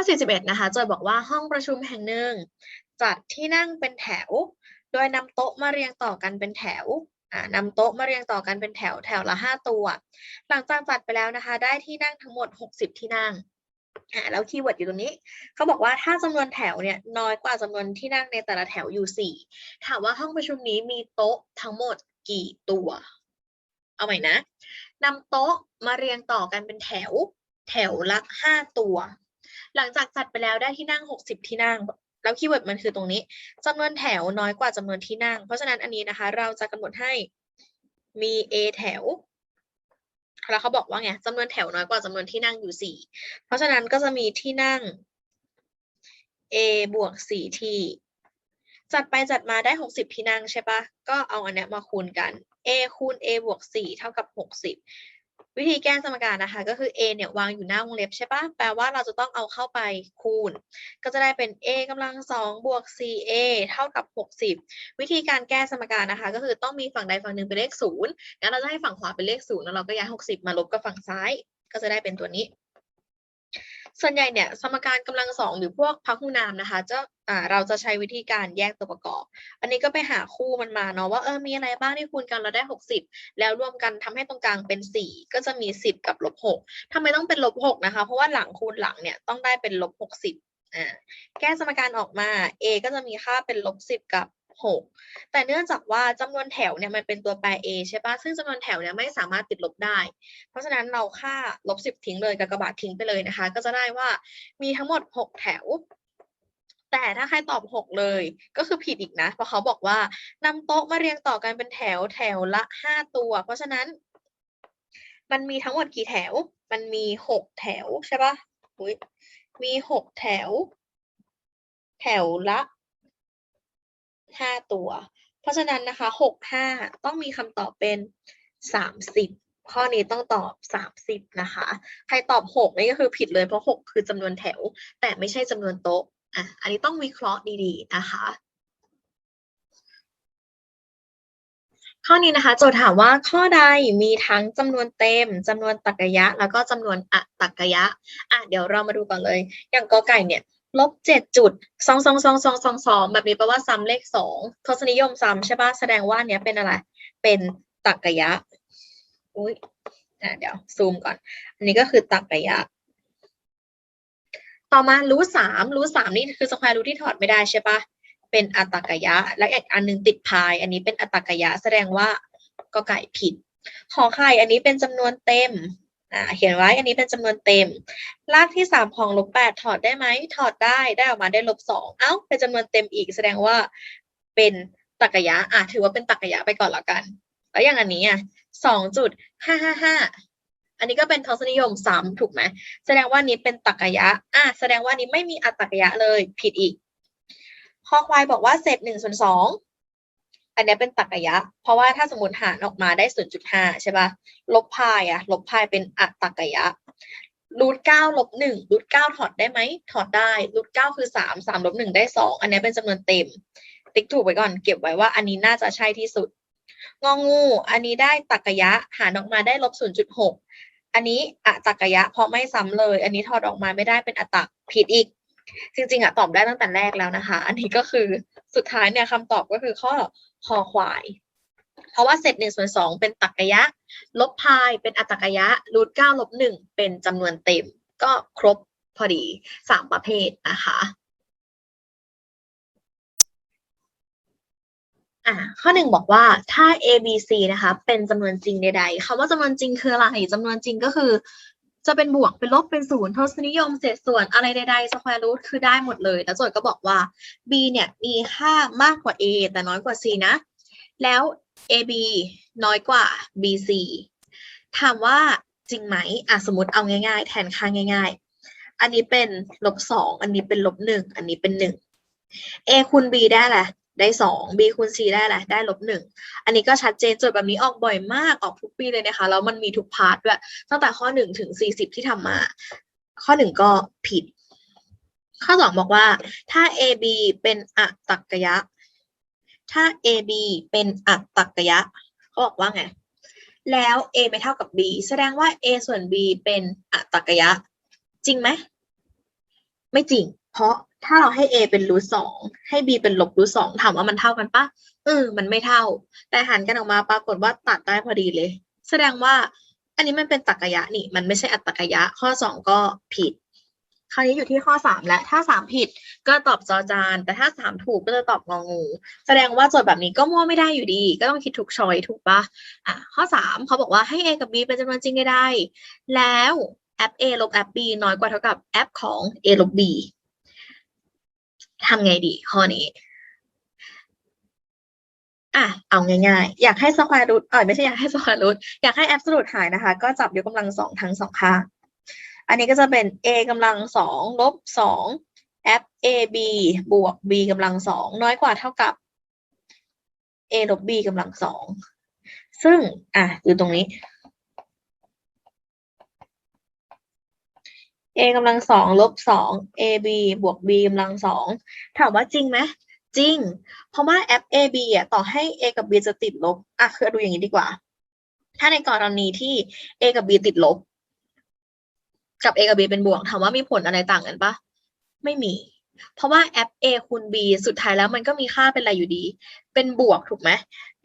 ข้อ41 นะคะโจทย์บอกว่าห้องประชุมแห่งหนึ่งจัดที่นั่งเป็นแถว โดยนำโต๊ะมาเรียงต่อกันเป็นแถวนำโต๊ะมาเรียงต่อกันเป็นแถวแถวละ 5 ตัว หลังจากจัดไปแล้วนะคะ ได้ที่นั่งทั้งหมด 60 ที่นั่งแล้วคีย์เวิร์ดอยู่ตรงนี้เขาบอกว่าถ้าจำนวนแถวเนี่ยน้อยกว่าจำนวนที่นั่งในแต่ละแถวอยู่ 4 ถามว่าห้องประชุมนี้มีโต๊ะทั้งหมดกี่ตัว เอาใหม่นะนำโต๊ะมาเรียงต่อกันเป็นแถว แถวละ 5 ตัว หลังจากจัดไปแล้วได้ที่นั่ง 60 ที่นั่ง แล้วคีย์เวิร์ดมันคือตรงนี้จำนวนแถวน้อยกว่าจำนวนที่นั่ง เพราะฉะนั้นอันนี้นะคะ เราจะกำหนดให้มี A แถวแล้วเขาบอกว่าไงจำนวนแถวน้อยกว่าจำนวนที่นั่งอยู่ 4 เพราะฉะนั้นก็จะมีที่นั่ง A บวก 4 ที่ จัดไปจัดมาได้ 60 ที่นั่งใช่ปะก็เอาอันเนี้ยมาคูณกัน A คูณ A บวก 4 เท่ากับ 60 วิธีแก้สมการนะคะ ก็คือ a เนี่ยวางอยู่หน้าวงเล็บใช่ปะแปลว่าเราจะต้องเอาเข้าไปคูณ ก็จะได้เป็น a กำลังสองบวก 4a เท่ากับ 60 วิธีการแก้สมการนะคะ ก็คือต้องมีฝั่งใดฝั่งหนึ่งเป็นเลขศูนย์งั้นเราจะให้ฝั่งขวาเป็นเลขศูนย์แล้วเราก็ย้าย60 มาลบกับฝั่งซ้าย ก็จะได้เป็นตัวนี้ ส่วนใหญ่เนี่ยสมการกำลังสองหรือพวกพหุนามนะคะจะอ่าเราจะใช้วิธีการแยกตัวประกอบ อันนี้ก็ไปหาคู่มันมาเนาะว่าเออมีอะไรบ้างที่คูณกันเราได้ 60 แล้วรวมกันทำให้ตรงกลางเป็น 4 ก็จะมี 10 กับลบ6ทำไมต้องเป็นลบ6นะคะ เพราะว่าหลังคูณหลังเนี่ยต้องได้เป็นลบ60อ่าแก้สมการออกมา a ก็จะมีค่าเป็นลบ10 กับ 6 แต่เนื่องจากว่าจำนวนแถวเนี่ยมันเป็นตัวแปร a ใช่ปะซึ่งจำนวนแถวเนี่ยไม่สามารถติดลบได้ เพราะฉะนั้นเราค่าลบ 10 ทิ้งเลยกับกระบาดทิ้งไปเลยนะคะ ก็จะได้ว่ามีทั้งหมด 6 แถว แต่ถ้าใครตอบ 6 เลยก็คือผิดอีกนะ เพราะเขาบอกว่านำโต๊ะมาเรียงต่อกันเป็นแถวแถวละ 5 ตัว เพราะฉะนั้น มันมีทั้งหมดกี่แถว มันมี 6 แถวใช่ปะอุ๊ยมี 6 แถว แถวละ 5 ตัว เพราะฉะนั้นนะคะ 6 5 ต้องมีคำตอบเป็น 30 ข้อนี้ต้องตอบ 30 นะคะ ใครตอบ 6 นี่ก็คือผิดเลยเพราะ 6 คือจำนวนแถว แต่ไม่ใช่จำนวนโต๊ะอะอันนี้ต้องวิเคราะห์ดีๆนะคะข้อนี้นะคะโจทย์ถามว่าข้อใดมีทั้งจำนวนเต็มจำนวนตรรกะยะแล้วก็จำนวนอะตรรกยะอะเดี๋ยวเรามาดูก่อนเลย อย่างกอไก่เนี่ย ลบเจ็ดจุดสองสองสองสองสองสองแบบนี้แปลว่าซ้ำเลขสองทศนิยมซ้ำใช่ปะแสดงว่าเนี้ยเป็นอะไร เป็นตรรกะยะ อุ้ยอะเดี๋ยวซูมก่อน อันนี้ก็คือตรรกะยะ ต่อมารู้สามรู้สามนี่คือสแควร์รูทที่ถอดไม่ได้ใช่ปะเป็นอัตตกยะ และอีกอันนึงติดพาย อันนี้เป็นอัตตกยะ แสดงว่าก็ไก่ผิด ขอไข่อันนี้เป็นจำนวนเต็ม เขียนไว้อันนี้เป็นจำนวนเต็ม รากที่สามของลบแปดถอดได้ไหมถอดได้ได้ออกมาได้ลบสองเอ้า เป็นจำนวนเต็มอีกแสดงว่าเป็นตรรกยะอะถือว่าเป็นตรรกยะไปก่อนแล้วกัน แล้วอย่างอันนี้อะสองจุดห้าห้าห้าอันนี้ก็เป็นทศนิยมซ้ำถูกไหมแสดงว่านี้เป็นตรรกะยะอะแสดงว่านี้ไม่มีอัตตรกะยะเลยผิดอีก ข้อควายบอกว่าเศษหนึ่งส่วนสอง อันนี้เป็นตรรกะยะ เพราะว่าถ้าสมมติหารออกมาได้ศูนย์จุดห้าใช่ปะลบพายอะลบพายเป็นอัตตรกะยะรูทเก้าลบหนึ่งรูทเก้าถอดได้ไหม ถอดได้รูทเก้าคือสามสามลบหนึ่งได้สองอันนี้เป็นจำนวนเต็ม ติ๊กถูกไว้ก่อนเก็บไว้ว่าอันนี้น่าจะใช่ที่สุด งองู อันนี้ได้ตรกยะ หารออกมาได้ลบศูนย์จุดหกอันนี้อะตักยะ เพราะไม่ซ้ำเลย อันนี้ถอดออกมาไม่ได้เป็นอัตตะผิดอีก จริงๆอะตอบได้ตั้งแต่แรกแล้วนะคะ อันนี้ก็คือสุดท้ายเนี่ยคำตอบก็คือข้อ คอควาย เพราะว่าเศษหนึ่งส่วนสองเป็นตักกะยะ ลบพายเป็นอัตตกะยะรูทเก้าลบหนึ่งเป็นจำนวนเต็ม ก็ครบพอดีสามประเภทนะคะอ่าข้อหนึ่งบอกว่าถ้า a b c นะคะ เป็นจำนวนจริงใดๆคำว่าจำนวนจริงคืออะไรจำนวนจริงก็คือ จะเป็นบวกเป็นลบเป็นศูนย์ทศนิยมเศษส่วนอะไรใดๆสแควร์รูทคือได้หมดเลย แล้วโจทย์ก็บอกว่า b เนี่ยมีค่ามากกว่า a แต่น้อยกว่า c นะ แล้ว ab น้อยกว่า bc ถามว่าจริงไหมอะสมมติเอาง่ายๆ แทนค่าง่าย ๆ อันนี้เป็นลบสองอันนี้เป็นลบหนึ่งอันนี้เป็นหนึ่ง a คูณ b ได้แหละ ได้สอง b คูณ c ได้แหละไรได้ลบหนึ่งอันนี้ก็ชัดเจนโจทย์แบบนี้ออกบ่อยมากออกทุกปีเลยนะคะ แล้วมันมีทุกพาร์ทด้วยตั้งแต่ข้อหนึ่งถึงสี่สิบที่ทำมา ข้อหนึ่งก็ผิด ข้อสองบอกว่า ถ้า AB เป็นอัตตกยะ ถ้า AB เป็นอัตตกยะเขาบอกว่าไง แล้ว A ไม่เท่ากับ B แสดงว่า A ส่วน B เป็นอัตตกยะ จริงไหม ไม่จริง เพราะ ถ้าเราให้ a เป็นรูทสองให้ b เป็นลบรูทสองถามว่ามันเท่ากันปะเออมันไม่เท่า แต่หันกันออกมาปรากฏว่าตัดได้พอดีเลย แสดงว่า อันนี้มันเป็นตรรกะยะนี่ มันไม่ใช่อัตตรกยะข้อสองก็ผิด คราวนี้อยู่ที่ข้อสามแล้วถ้าสามผิดก็ตอบจอจาน แต่ถ้าสามถูกก็จะตอบงองู แสดงว่าโจทย์แบบนี้ก็มั่วไม่ได้อยู่ดี ก็ต้องคิดถูกชอยถูกปะอะข้อสามเขาบอกว่าให้ a กับ b เป็นจำนวนจริงได้ แล้วแอป a ลบแอป b น้อยกว่าเท่ากับแอปของ a ลบ b ทำไงดีข้อนี้ อะ เอาง่ายๆ อยากให้สแควร์รูทเออไม่ใช่อยากให้สแควร์รูทอยากให้แอปสรุดหายนะคะ ก็จับยกกำลังสองทั้งสองข้าง อันนี้ก็จะเป็น a กำลังสองลบสอง f a b บวก b กำลังสองน้อยกว่าเท่ากับ a ลบ b กำลังสองซึ่ง อะอยู่ตรงนี้ a กำลังสองลบสอง ab บวก b กำลังสองถามว่าจริงไหมจริง เพราะว่า f ab อะต่อให้ a กับ b จะติดลบอะคือดูอย่างนี้ดีกว่า ถ้าในกรณีที่ a กับ b ติดลบ กับ a กับ b เป็นบวกถามว่ามีผลอะไรต่างกันปะไม่มี เพราะว่า f a คูณ b สุดท้ายแล้วมันก็มีค่าเป็นอะไรอยู่ดี เป็นบวกถูกไหม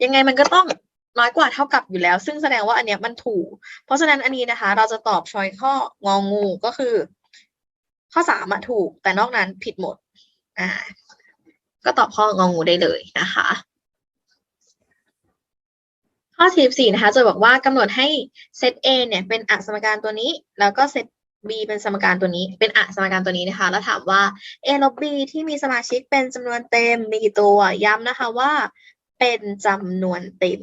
ยังไงมันก็ต้อง น้อยกว่าเท่ากับอยู่แล้ว ซึ่งแสดงว่าอันเนี้ยมันถูก เพราะฉะนั้นอันนี้นะคะ เราจะตอบชอยข้ององูก็คือ ข้อสามถูก แต่นอกนั้นผิดหมดอ่าก็ตอบข้ององูได้เลยนะคะข้อ44นะคะจะบอกว่ากำหนดให้เซต A เนี่ยเป็นอสมการตัวนี้ แล้วก็เซต B เป็นสมการตัวนี้ เป็นอสมการตัวนี้นะคะ แล้วถามว่า A ลบ B ที่มีสมาชิกเป็นจำนวนเต็มมีกี่ตัว ย้ำนะคะว่าเป็นจำนวนเต็ม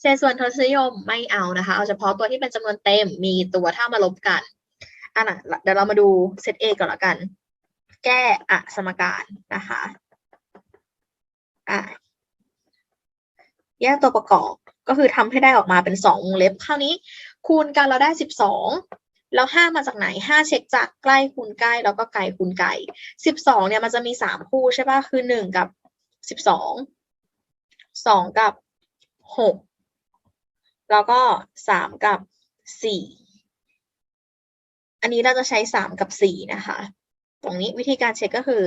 เศษส่วนทศนิยมไม่เอานะคะ เอาเฉพาะตัวที่เป็นจำนวนเต็มมีตัวถ้ามาลบกันอะนะเดี๋ยวเรามาดูเซต A ก่อนละกัน แก้อสมการนะคะอะแยกตัวประกอบก็คือทำให้ได้ออกมาเป็นสองวงเล็บคราวนี้ คูณกันเราได้สิบสองแล้วห้ามาจากไหนห้าเช็คจากใกล้คูณใกล้แล้วก็ไกลคูณไกลสิบสองเนี่ยมันจะมีสามคู่ใช่ป่ะคือหนึ่งกับสิบสองสองกับหก แล้วก็สามกับสี่อันนี้เราจะใช้สามกับสี่นะคะ ตรงนี้วิธีการเช็คก็คือ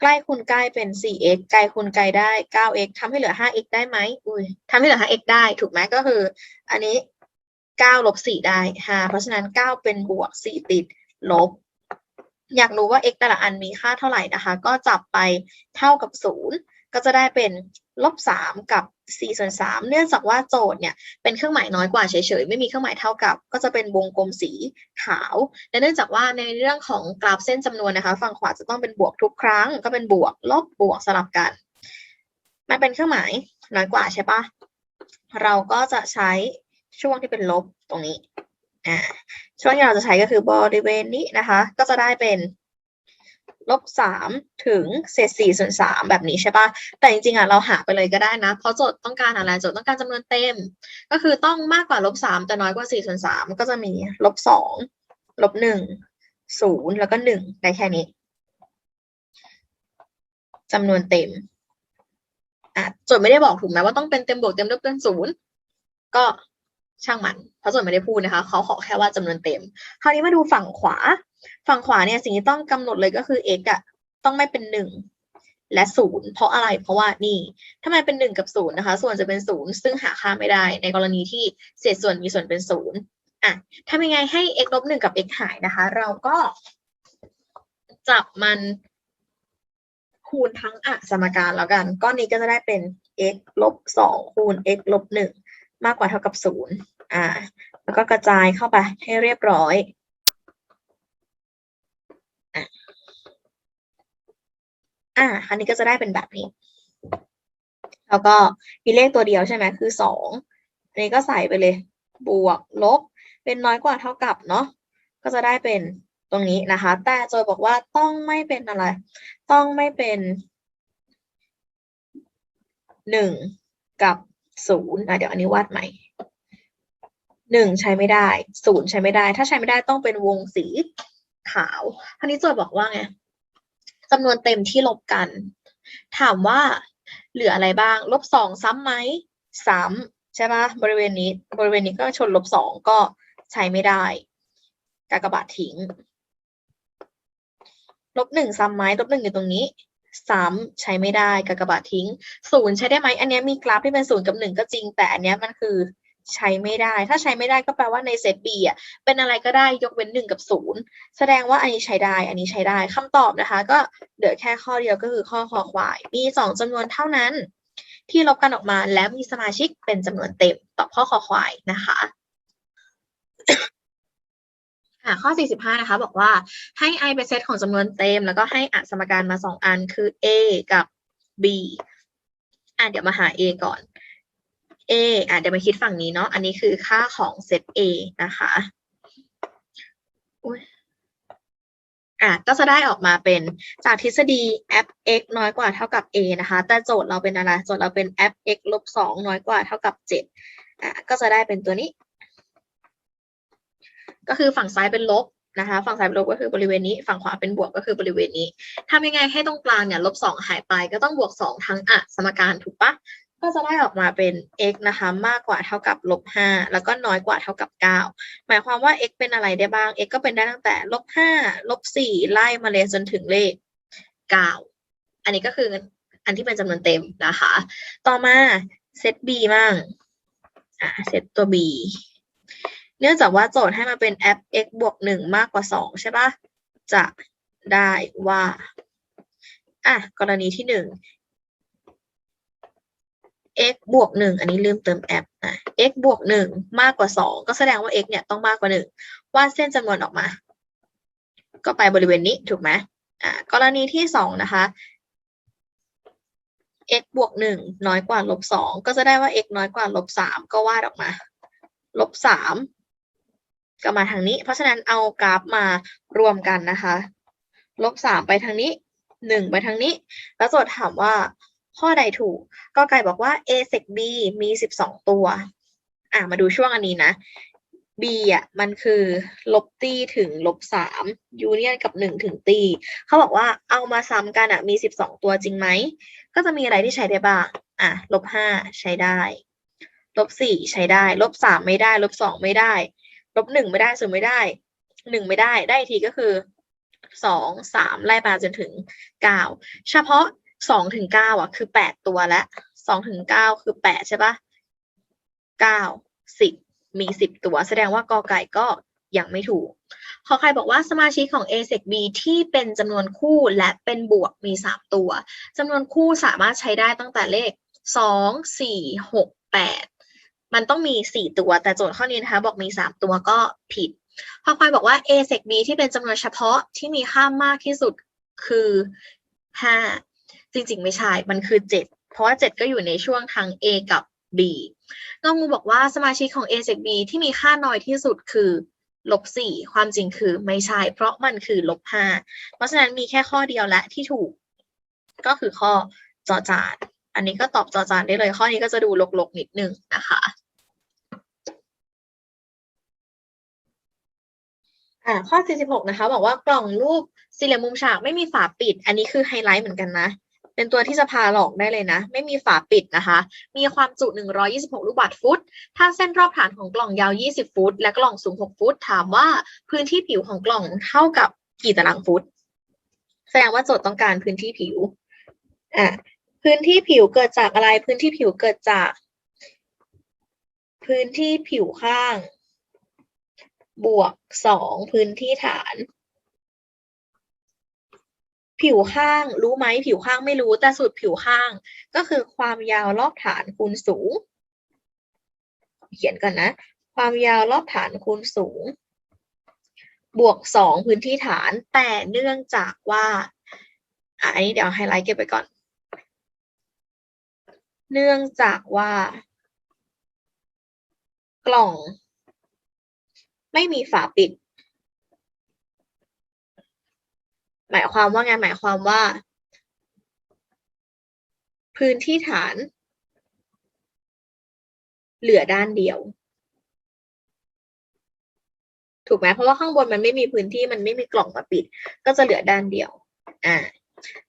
ใกล้คูณใกล้เป็น 4x ไกลคูณไกลได้ 9x ทำให้เหลือ 5x ได้ไหมอุ้ยทำให้เหลือ 5x ได้ถูกไหมก็คือ อันนี้ 9 ลบ 4 ได้5เพราะฉะนั้น 9 เป็นบวก 4 ติดลบ อยากรู้ว่า x แต่ละอันมีค่าเท่าไหร่นะคะ ก็จับไปเท่ากับ 0 ก็จะได้เป็นลบ 3 กับ 4ส่วน3เนื่องจากว่าโจทย์เนี่ยเป็นเครื่องหมายน้อยกว่าเฉยๆ ไม่มีเครื่องหมายเท่ากับ ก็จะเป็นวงกลมสีขาว และเนื่องจากว่าในเรื่องของกราฟเส้นจำนวนนะคะ ฝั่งขวาจะต้องเป็นบวกทุกครั้ง ก็เป็นบวกลบบวกสลับกัน มันเป็นเครื่องหมายน้อยกว่าใช่ปะเราก็จะใช้ช่วงที่เป็นลบตรงนี้อ่าช่วงที่เราจะใช้ก็คือบริเวณนี้นะคะ ก็จะได้เป็น ลบสามถึงเศษสี่ส่วนสามแบบนี้ใช่ปะแต่จริงๆอะเราหาไปเลยก็ได้นะ เพราะโจทย์ต้องการอะไรโจทย์ต้องการจำนวนเต็ม ก็คือต้องมากกว่าลบสามแต่น้อยกว่าสี่ส่วนสามก็จะมีลบสองลบหนึ่งศูนย์แล้วก็หนึ่งได้แค่นี้จำนวนเต็มอะโจทย์ไม่ได้บอกถูกไหมว่าต้องเป็นเต็มบวกเต็มลบเป็นศูนย์ก็ ช่างมันเพราะโจทย์ไม่ได้พูดนะคะ เขาขอแค่ว่าจำนวนเต็ม คราวนี้มาดูฝั่งขวา ฝั่งขวาเนี่ยสิ่งที่ต้องกำหนดเลยก็คือ x อะต้องไม่เป็นหนึ่งและศูนย์เพราะอะไรเพราะว่านี่ถ้ามันเป็นหนึ่งกับศูนย์นะคะ ส่วนจะเป็นศูนย์ซึ่งหาค่าไม่ได้ ในกรณีที่เศษส่วนมีส่วนเป็นศูนย์อะทำยังไงให้ x ลบหนึ่งกับ x หายนะคะ เราก็จับมันคูณทั้งอะสมการแล้วกัน ก้อนนี้ก็จะได้เป็น x ลบสองคูณ x ลบหนึ่ง มากกว่าเท่ากับศูนย์อ่า แล้วก็กระจายเข้าไปให้เรียบร้อยอ่าอันนี้ก็จะได้เป็นแบบนี้ แล้วก็มีเลขตัวเดียวใช่ไหมคือสองอันนี้ก็ใส่ไปเลย บวกลบ เป็นน้อยกว่าเท่ากับเนาะก็จะได้เป็นตรงนี้นะคะ แต่โจทย์บอกว่าต้องไม่เป็นอะไร ต้องไม่เป็นหนึ่งกับ ศูนย์อะเดี๋ยวอันนี้วาดใหม่หนึ่งใช้ไม่ได้ศูนย์ใช้ไม่ได้ ถ้าใช้ไม่ได้ต้องเป็นวงสีขาวทีนี้โจทย์บอกว่าไงจำนวนเต็มที่ลบกัน ถามว่าเหลืออะไรบ้าง ลบสองซ้ำไหมซ้ำใช่ปะบริเวณนี้ บริเวณนี้ก็ชนลบสองก็ใช้ไม่ได้ กากบาททิ้ง ลบหนึ่งซ้ำไหมลบหนึ่งอยู่ตรงนี้ ซ้ำใช้ไม่ได้กากบาททิ้งศูนย์ใช้ได้ไหมอันนี้มีกราฟที่เป็นศูนย์กับหนึ่งก็จริง แต่อันนี้มันคือใช้ไม่ได้ ถ้าใช้ไม่ได้ก็แปลว่าในเซต B อะเป็นอะไรก็ได้ยกเว้นหนึ่งกับศูนย์แสดงว่าอันนี้ใช้ได้ อันนี้ใช้ได้คำตอบนะคะ ก็เหลือแค่ข้อเดียวก็คือข้อคอควาย มีสองจำนวนเท่านั้น ที่ลบกันออกมาแล้วมีสมาชิกเป็นจำนวนเต็มตอบข้อคอควายนะคะ อ่าข้อ 45 นะคะ บอกว่าให้ i เป็นเซตของจำนวนเต็ม แล้วก็ให้อัสมการมาสองอันคือ a กับ b อ่าเดี๋ยวมาหา a ก่อน a อ่าเดี๋ยวมาคิดฝั่งนี้เนาะอันนี้คือค่าของเซต a นะคะอุ๊ยอะก็จะได้ออกมาเป็นจากทฤษฎี f x น้อยกว่าเท่ากับ a นะคะ แต่โจทย์เราเป็นอะไร โจทย์เราเป็น f x ลบ2น้อยกว่าเท่ากับ 7อะก็จะได้เป็นตัวนี้ ก็คือฝั่งซ้ายเป็นลบนะคะ ฝั่งซ้ายเป็นลบก็คือบริเวณนี้ ฝั่งขวาเป็นบวกก็คือบริเวณนี้ทำยังไงให้ตรงกลางเนี่ยลบสองหายไปก็ต้องบวกสองทั้งอะสมการถูกปะก็จะได้ออกมาเป็น x นะคะ มากกว่าเท่ากับลบห้าแล้วก็น้อยกว่าเท่ากับเก้าหมายความว่า x เป็นอะไรได้บ้าง x ก็เป็นได้ตั้งแต่ลบห้าลบสี่ไล่มาเลยจนถึงเลขเก้าอันนี้ก็คืออันที่เป็นจำนวนเต็มนะคะ ต่อมาเซต b มั่งอะเซตตัว b นื่องจากว่าโจทย์ให้มาเป็น f x บวกหนึ่งมากกว่าสองใช่ปะจะได้ว่า อะ กรณีที่หนึ่ง x บวกหนึ่งอันนี้ลืมเติม f นะ x บวกหนึ่งมากกว่าสองก็แสดงว่า x เนี่ยต้องมากกว่าหนึ่งวาดเส้นจำนวนออกมา ก็ไปบริเวณนี้ถูกไหมอะกรณีที่สองนะคะ x บวกหนึ่งน้อยกว่าลบสองก็จะได้ว่า x น้อยกว่าลบสามก็วาดออกมาลบสาม ก็มาทางนี้ เพราะฉะนั้นเอากราฟมารวมกันนะคะลบสามไปทางนี้หนึ่งไปทางนี้ แล้วโจทย์ถามว่าข้อใดถูก ก็ไก่บอกว่า a sec b มีสิบสองตัว อะมาดูช่วงอันนี้นะ b อะมันคือลบตีถึงลบสามยูเนียนกับหนึ่งถึงตีเขาบอกว่าเอามาซ้ำกันอะมีสิบสองตัวจริงไหม ก็จะมีอะไรที่ใช้ได้บ้าง อะลบห้าใช้ได้ลบสี่ใช้ได้ลบสามไม่ได้ลบสองไม่ได้ ลบหนึ่งไม่ได้ศูนย์ไม่ได้หนึ่งไม่ได้ได้อีกทีก็คือสองสามไล่มาจนถึงเก้าเฉพาะสองถึงเก้าอะ คือแปดตัวแล้วสองถึงเก้าคือแปดใช่ปะเก้าสิบมีสิบตัว แสดงว่ากอไก่ก็ยังไม่ถูกขอใครบอกว่าสมาชิกของ a sec b ที่เป็นจำนวนคู่และเป็นบวกมีสามตัวจำนวนคู่สามารถใช้ได้ตั้งแต่เลขสองสี่หกแปด มันต้องมีสี่ตัว แต่โจทย์ข้อนี้นะคะ บอกมีสามตัวก็ผิดพอควายบอกว่า a sec b ที่เป็นจำนวนเฉพาะที่มีค่ามากที่สุดคือห้าจริง ๆ ไม่ใช่ มันคือเจ็ดเพราะว่าเจ็ดก็อยู่ในช่วงทาง a กับ b น้องงูบอกว่าสมาชิกของ a sec b ที่มีค่าน้อยที่สุดคือลบสี่ความจริงคือไม่ใช่ เพราะมันคือลบห้าเพราะฉะนั้นมีแค่ข้อเดียวและที่ถูก ก็คือข้อจอจานอันนี้ก็ตอบจอจานได้เลย ข้อนี้ก็จะดูลกๆนิดนึงนะคะ อ่าข้อ 46 นะคะ บอกว่ากล่องรูปสี่เหลี่ยมมุมฉากไม่มีฝาปิด อันนี้คือไฮไลท์เหมือนกันนะ เป็นตัวที่จะพาหลอกได้เลยนะ ไม่มีฝาปิดนะคะ มีความจุ 126 ลูกบาศก์ฟุต ถ้าเส้นรอบฐานของกล่องยาว 20 ฟุต และกล่องสูง 6 ฟุต ถามว่าพื้นที่ผิวของกล่องเท่ากับกี่ตารางฟุต แสดงว่าโจทย์ต้องการพื้นที่ผิวอะพื้นที่ผิวเกิดจากอะไร พื้นที่ผิวเกิดจาก พื้นที่ผิวข้าง บวกสองพื้นที่ฐาน ผิวข้างรู้ไหมผิวข้างไม่รู้ แต่สูตรผิวข้างก็คือความยาวรอบฐานคูณสูง เขียนก่อนนะ ความยาวรอบฐานคูณสูง บวกสองพื้นที่ฐาน แต่เนื่องจากว่าอะอันนี้เดี๋ยวไฮไลท์เก็บไปก่อน เนื่องจากว่ากล่อง ไม่มีฝาปิด หมายความว่าไงหมายความว่า พื้นที่ฐาน เหลือด้านเดียว ถูกไหมเพราะว่าข้างบนมันไม่มีพื้นที่มันไม่มีกล่องมาปิด ก็จะเหลือด้านเดียว อ่า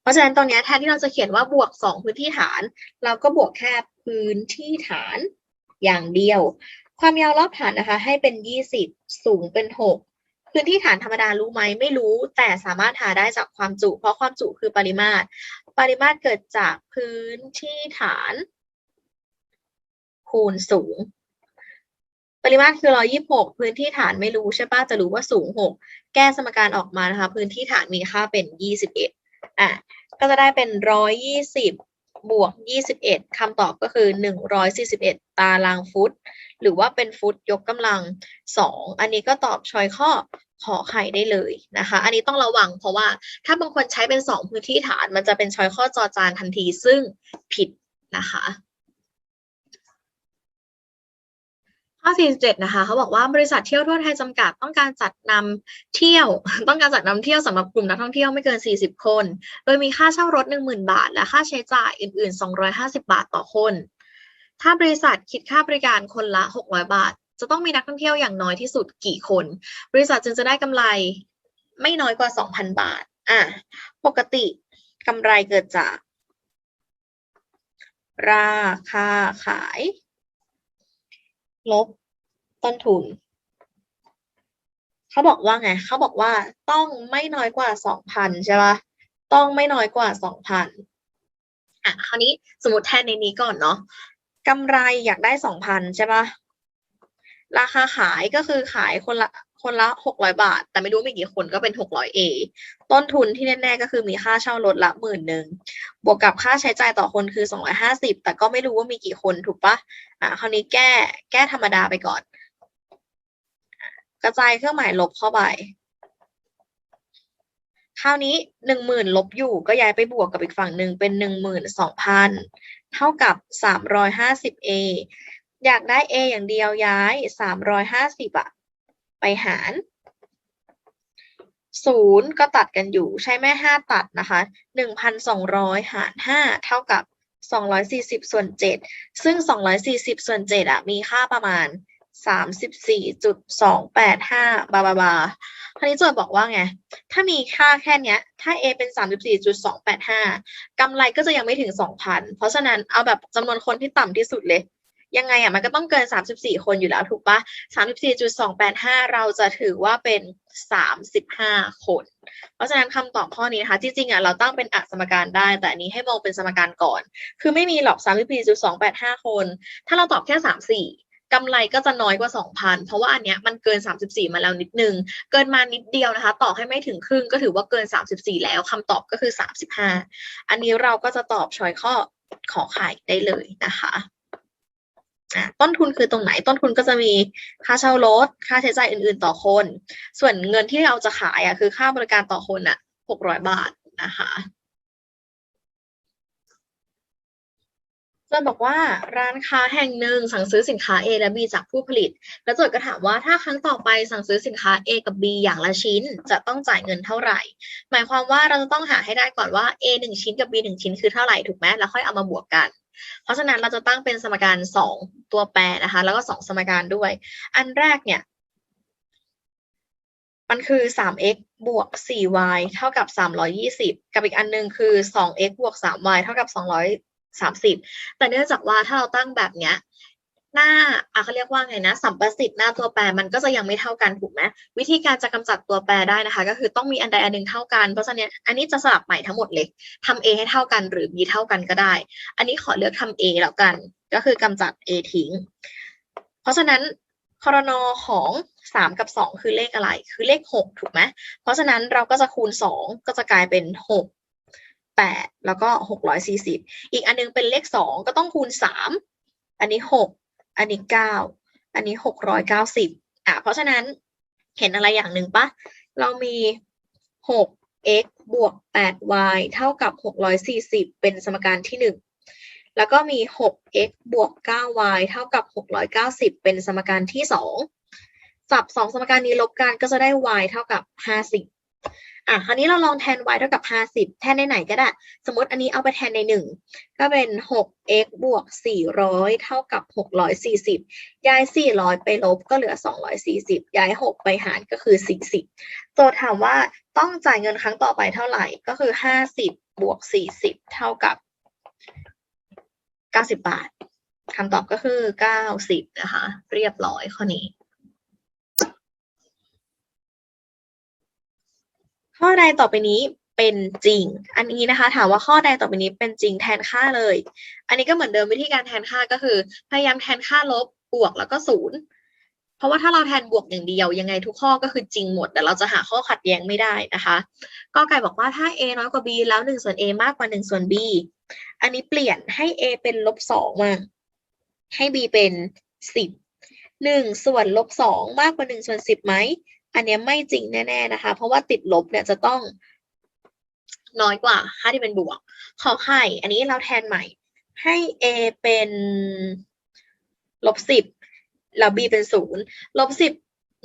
เพราะฉะนั้นตรงนี้แทนที่เราจะเขียนว่าบวกสองพื้นที่ฐาน เราก็บวกแค่พื้นที่ฐานอย่างเดียว ความยาวรอบฐานนะคะ ให้เป็นยี่สิบสูงเป็นหกพื้นที่ฐานธรรมดารู้ไหมไม่รู้ แต่สามารถหาได้จากความจุ เพราะความจุคือปริมาตร ปริมาตรเกิดจากพื้นที่ฐาน คูณสูง ปริมาตรคือร้อยี่หกพื้นที่ฐานไม่รู้ใช่ปะจะรู้ว่าสูงหกแก้สมการออกมานะคะ พื้นที่ฐานมีค่าเป็นยี่สิบเอ็ดอะก็จะได้เป็นร้อยยี่สิ บวก 21คำตอบก็คือ 141 ตารางฟุต หรือว่าเป็นฟุตยกกำลัง 2 อันนี้ก็ตอบชอยข้อขอไข่ได้เลยนะคะ อันนี้ต้องระวังเพราะว่าถ้าบางคนใช้เป็น 2 พื้นที่ฐาน มันจะเป็นชอยข้อจอจานทันทีซึ่งผิดนะคะ ข้อ 47 นะคะเขาบอกว่าบริษัทเที่ยวทั่วไทยจำกัดต้องการจัดนำเที่ยว ต้องการจัดนำเที่ยวสำหรับกลุ่มนักท่องเที่ยวไม่เกิน 40 คน โดยมีค่าเช่ารถ 10,000 บาท และค่าใช้จ่ายอื่น ๆ 250 บาทต่อคน ถ้าบริษัทคิดค่าบริการคนละ 600 บาท จะต้องมีนักท่องเที่ยวอย่างน้อยที่สุดกี่คน บริษัทจึงจะได้กำไรไม่น้อยกว่า 2,000 บาท อะ ปกติกำไรเกิดจาก ราคาขาย ลบต้นทุน เขาบอกว่าไง เขาบอกว่าต้องไม่น้อยกว่าสองพันใช่ปะต้องไม่น้อยกว่าสองพันอะคราวนี้สมมติแทนในนี้ก่อนเนาะกำไรอยากได้สองพันใช่ปะราคาขายก็คือขายคนละ คนละหกร้อยบาท แต่ไม่รู้มีกี่คนก็เป็นหกร้อยเอต้นทุนที่แน่ๆก็คือมีค่าเช่ารถละหมื่นหนึ่งบวกกับค่าใช้จ่ายต่อคนคือสองร้อยห้าสิบแต่ก็ไม่รู้ว่ามีกี่คนถูกปะอะคราวนี้แก้แก้ธรรมดาไปก่อน กระจายเครื่องหมายลบเข้าไปคราวนี้หนึ่งหมื่นลบอยู่ก็ย้ายไปบวกกับอีกฝั่งหนึ่งเป็นหนึ่งหมื่นสองพันเท่ากับสามร้อยห้าสิบเออยากได้ a อย่างเดียวย้ายสามร้อยห้าสิบอะ ไปหารศูนย์ก็ตัดกันอยู่ใช้แม่ห้าตัดนะคะหนึ่งพันสองร้อยหารห้าเท่ากับสองร้อยสี่สิบส่วนเจ็ดซึ่งสองร้อยสี่สิบส่วนเจ็ดอะมีค่าประมาณสามสิบสี่จุดสองแปดห้าบาบาบาคราวนี้โจทย์บอกว่าไง ถ้ามีค่าแค่เนี้ย ถ้า a เป็นสามสิบสี่จุดสองแปดห้ากำไรก็จะยังไม่ถึงสองพันเพราะฉะนั้นเอาแบบจำนวนคนที่ต่ำที่สุดเลย ยังไงอะมันก็ต้องเกิน 34 คนอยู่แล้วถูกปะ34.285 เราจะถือว่าเป็น 35 คน เพราะฉะนั้นคำตอบข้อนี้นะคะ ที่จริงอะเราตั้งเป็นอัสมการได้ แต่อันนี้ให้มองเป็นสมการก่อน คือไม่มีหรอก 34.285 คน ถ้าเราตอบแค่ 34กำไรก็จะน้อยกว่า 2,000 เพราะว่าอันเนี้ยมันเกิน 34 มาแล้วนิดนึง เกินมานิดเดียวนะคะ ต่อให้ไม่ถึงครึ่งก็ถือว่าเกิน 34 แล้วคำตอบก็คือ 35 อันนี้เราก็จะตอบชอยข้อขอไข่ได้เลยนะคะ ต้นทุนคือตรงไหนต้นทุนก็จะมีค่าเช่ารถ ค่าใช้จ่ายอื่น ๆ ต่อคน ส่วนเงินที่เราจะขายอะคือค่าบริการต่อคนอะหกร้อยบาทนะคะจะบอกว่าร้านค้าแห่งหนึ่งสั่งซื้อสินค้า A และ B จากผู้ผลิต แล้วโจทย์ก็ถามว่าถ้าครั้งต่อไปสั่งซื้อสินค้า A กับ B อย่างละชิ้น จะต้องจ่ายเงินเท่าไหร่ หมายความว่าเราจะต้องหาให้ได้ก่อนว่า A หนึ่งชิ้นกับ B หนึ่งชิ้นคือเท่าไหร่ถูกไหมแล้วค่อยเอามาบวกกัน เพราะฉะนั้นเราจะตั้งเป็นสมการสองตัวแปรนะคะ แล้วก็สองสมการด้วย อันแรกเนี่ย มันคือ 3x บวก 4y เท่ากับ 320 กับอีกอันนึงคือ 2x บวก 3y เท่ากับ 230 แต่เนื่องจากว่าถ้าเราตั้งแบบเนี้ย หน้าอะเขาเรียกว่าไงนะ สัมประสิทธิ์หน้าตัวแปรมันก็จะยังไม่เท่ากันถูกไหมวิธีการจะกำจัดตัวแปรได้นะคะ ก็คือต้องมีอันใดอันหนึ่งเท่ากันเพราะฉะนั้นอันนี้จะสลับใหม่ทั้งหมดเลยทำ a ให้เท่ากันหรือ b เท่ากันก็ได้ อันนี้ขอเลือกทำ a แล้วกัน ก็คือกำจัด a ทิ้ง เพราะฉะนั้นครนของสามกับสองคือเลขอะไร คือเลขหกถูกไหมเพราะฉะนั้นเราก็จะคูณสองก็จะกลายเป็นหกแปดแล้วก็หกร้อยสี่สิบอีกอันนึงเป็นเลขสองก็ต้องคูณสามอันนี้หก อันนี้เก้าอันนี้หกร้อยเก้าสิบอะเพราะฉะนั้นเห็นอะไรอย่างหนึ่งปะเรามีหก x บวกแปด y เท่ากับหกร้อยสี่สิบเป็นสมการที่หนึ่งแล้วก็มี 6x บวก 9y เท่ากับ 690 เป็นสมการที่ 2 สับ 2 สมการนี้ลบกันก็จะได้ y เท่ากับ 50 อะคราวนี้เราลองแทน y เท่ากับ 50 แทนในไหนก็ได้ สมมติอันนี้เอาไปแทนใน 1 ก็เป็น 6x บวก 400 เท่ากับ 640 ย้าย 400 ไปลบก็เหลือ 240 ย้าย 6 ไปหารก็คือ 40 โจทย์ถามว่าต้องจ่ายเงินครั้งต่อไปเท่าไหร่ก็คือ 50 บวก 40 เท่ากับ 90 บาทคำตอบก็คือ 90 นะคะ เรียบร้อยข้อนี้ ข้อใดต่อไปนี้เป็นจริง อันนี้นะคะถามว่าข้อใดต่อไปนี้เป็นจริงแทนค่าเลย อันนี้ก็เหมือนเดิมวิธีการแทนค่าก็คือ พยายามแทนค่าลบบวกแล้วก็ศูนย์เพราะว่าถ้าเราแทนบวกอย่างเดียวยังไงทุกข้อก็คือจริงหมด แต่เราจะหาข้อขัดแย้งไม่ได้นะคะก็ไก่บอกว่าถ้า a น้อยกว่า b แล้ว1ส่วน a มากกว่า1ส่วน b อันนี้เปลี่ยนให้ a เป็นลบสองมาให้ b เป็นสิบหนึ่งส่วนลบสองมากกว่าหนึ่งส่วนสิบไหม อันเนี้ยไม่จริงแน่ๆนะคะ เพราะว่าติดลบเนี่ยจะต้องน้อยกว่าค่าที่เป็นบวก ขอไข่อันนี้เราแทนใหม่ ให้ a เป็นลบสิบแล้ว b เป็นศูนย์ลบสิบ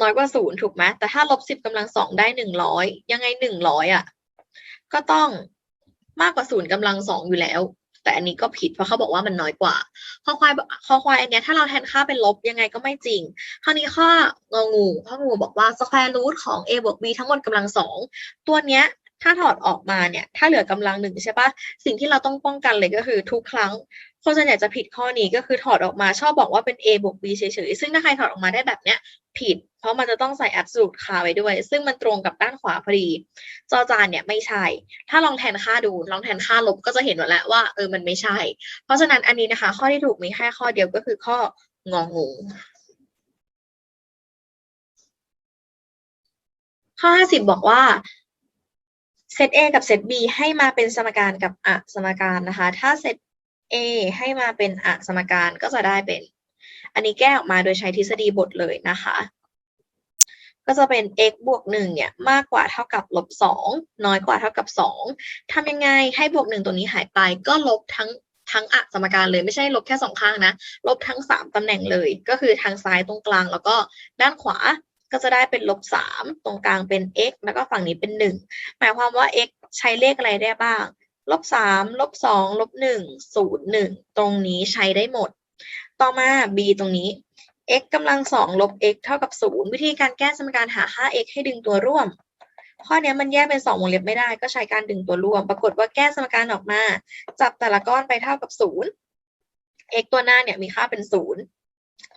น้อยกว่าศูนย์ถูกไหมแต่ถ้าลบสิบกำลังสองได้หนึ่งร้อยยังไงหนึ่งร้อยอะ ก็ต้องมากกว่าศูนย์กำลังสองอยู่แล้ว แต่อันนี้ก็ผิดเพราะเขาบอกว่ามันน้อยกว่าคอควายคอควายอันเนี้ยถ้าเราแทนค่าเป็นลบยังไงก็ไม่จริง คราวนี้ข้ององูข้องูบอกว่าสแควร์รูทของ a บวก b ทั้งหมดกำลังสองตัวเนี้ย ถ้าถอดออกมาเนี่ย ถ้าเหลือกำลังหนึ่งใช่ปะสิ่งที่เราต้องป้องกันเลยก็คือทุกครั้งคนส่วนใหญ่จะผิดข้อนี้ก็คือถอดออกมาชอบบอกว่าเป็น a บวก b เฉยๆ ซึ่งถ้าใครถอดออกมาได้แบบเนี้ย ผิด เพราะมันจะต้องใส่ absolute คาไว้ด้วย ซึ่งมันตรงกับด้านขวาพอดี จอจานเนี่ยไม่ใช่ ถ้าลองแทนค่าดู ลองแทนค่าลบก็จะเห็นหมดแล้วว่าเออมันไม่ใช่ เพราะฉะนั้นอันนี้นะคะ ข้อที่ถูกมีแค่ข้อเดียวก็คือข้ององูข้อห้าสิบบอกว่า เซต A กับเซต B ให้มาเป็นสมการกับอะสมการนะคะ ถ้าเซต A ให้มาเป็นอะสมการก็จะได้เป็น อันนี้แก้ออกมาโดยใช้ทฤษฎีบทเลยนะคะ ก็จะเป็น x บวกหนึ่งเนี่ยมากกว่าเท่ากับลบสองน้อยกว่าเท่ากับสองทำยังไงให้บวกหนึ่งตัวนี้หายไปก็ลบทั้งทั้งอะสมการเลยไม่ใช่ลบแค่สองข้างนะ ลบทั้งสามตำแหน่งเลย ก็คือทางซ้ายตรงกลางแล้วก็ด้านขวา ก็จะได้เป็นลบสามตรงกลางเป็น x แล้วก็ฝั่งนี้เป็นหนึ่งหมายความว่า x ใช้เลขอะไรได้บ้างลบสามลบสองลบหนึ่งศูนย์หนึ่งตรงนี้ใช้ได้หมด ต่อมา b ตรงนี้ x กำลังสองลบ x เท่ากับศูนย์วิธีการแก้สมการหาค่า x ให้ดึงตัวร่วม ข้อนี้มันแยกเป็นสองวงเล็บไม่ได้ ก็ใช้การดึงตัวร่วม ปรากฏว่าแก้สมการออกมา จับแต่ละก้อนไปเท่ากับศูนย์ x ตัวหน้าเนี่ยมีค่าเป็นศูนย์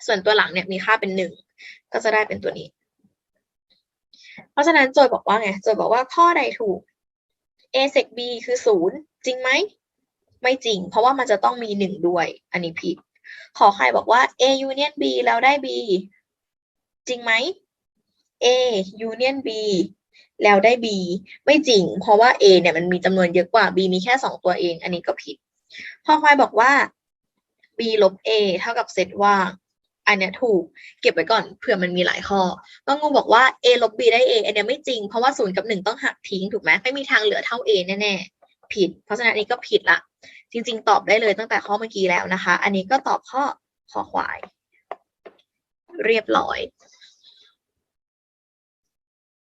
ส่วนตัวหลังเนี่ยมีค่าเป็นหนึ่งก็จะได้เป็นตัวนี้ เพราะฉะนั้นโจทย์บอกว่าไงโจทย์บอกว่าข้อใดถูก a sec b คือศูนย์จริงไหม ไม่จริง เพราะว่ามันจะต้องมีหนึ่งด้วย อันนี้ผิด ขอใครบอกว่า a union b แล้วได้ b จริงไหม a union b แล้วได้ b ไม่จริง เพราะว่า a เนี่ยมันมีจำนวนเยอะกว่า b มีแค่สองตัวเอง อันนี้ก็ผิด พอควายบอกว่า b ลบ a เท่ากับเซตว่าง อันเนี้ยถูกเก็บไว้ก่อนเผื่อมันมีหลายข้อบางงูบอกว่า a ลบ b ได้ a อันเนี้ยไม่จริงเพราะว่าศูนย์กับหนึ่งต้องหักทิ้งถูกไหมไม่มีทางเหลือเท่า a แน่ๆผิด เพราะฉะนั้นน,นี้ก็ผิดละจริง ๆ ตอบได้เลยตั้งแต่ข้อเมื่อกี้แล้วนะคะ อันนี้ก็ตอบข้อขอควาย เรียบร้อย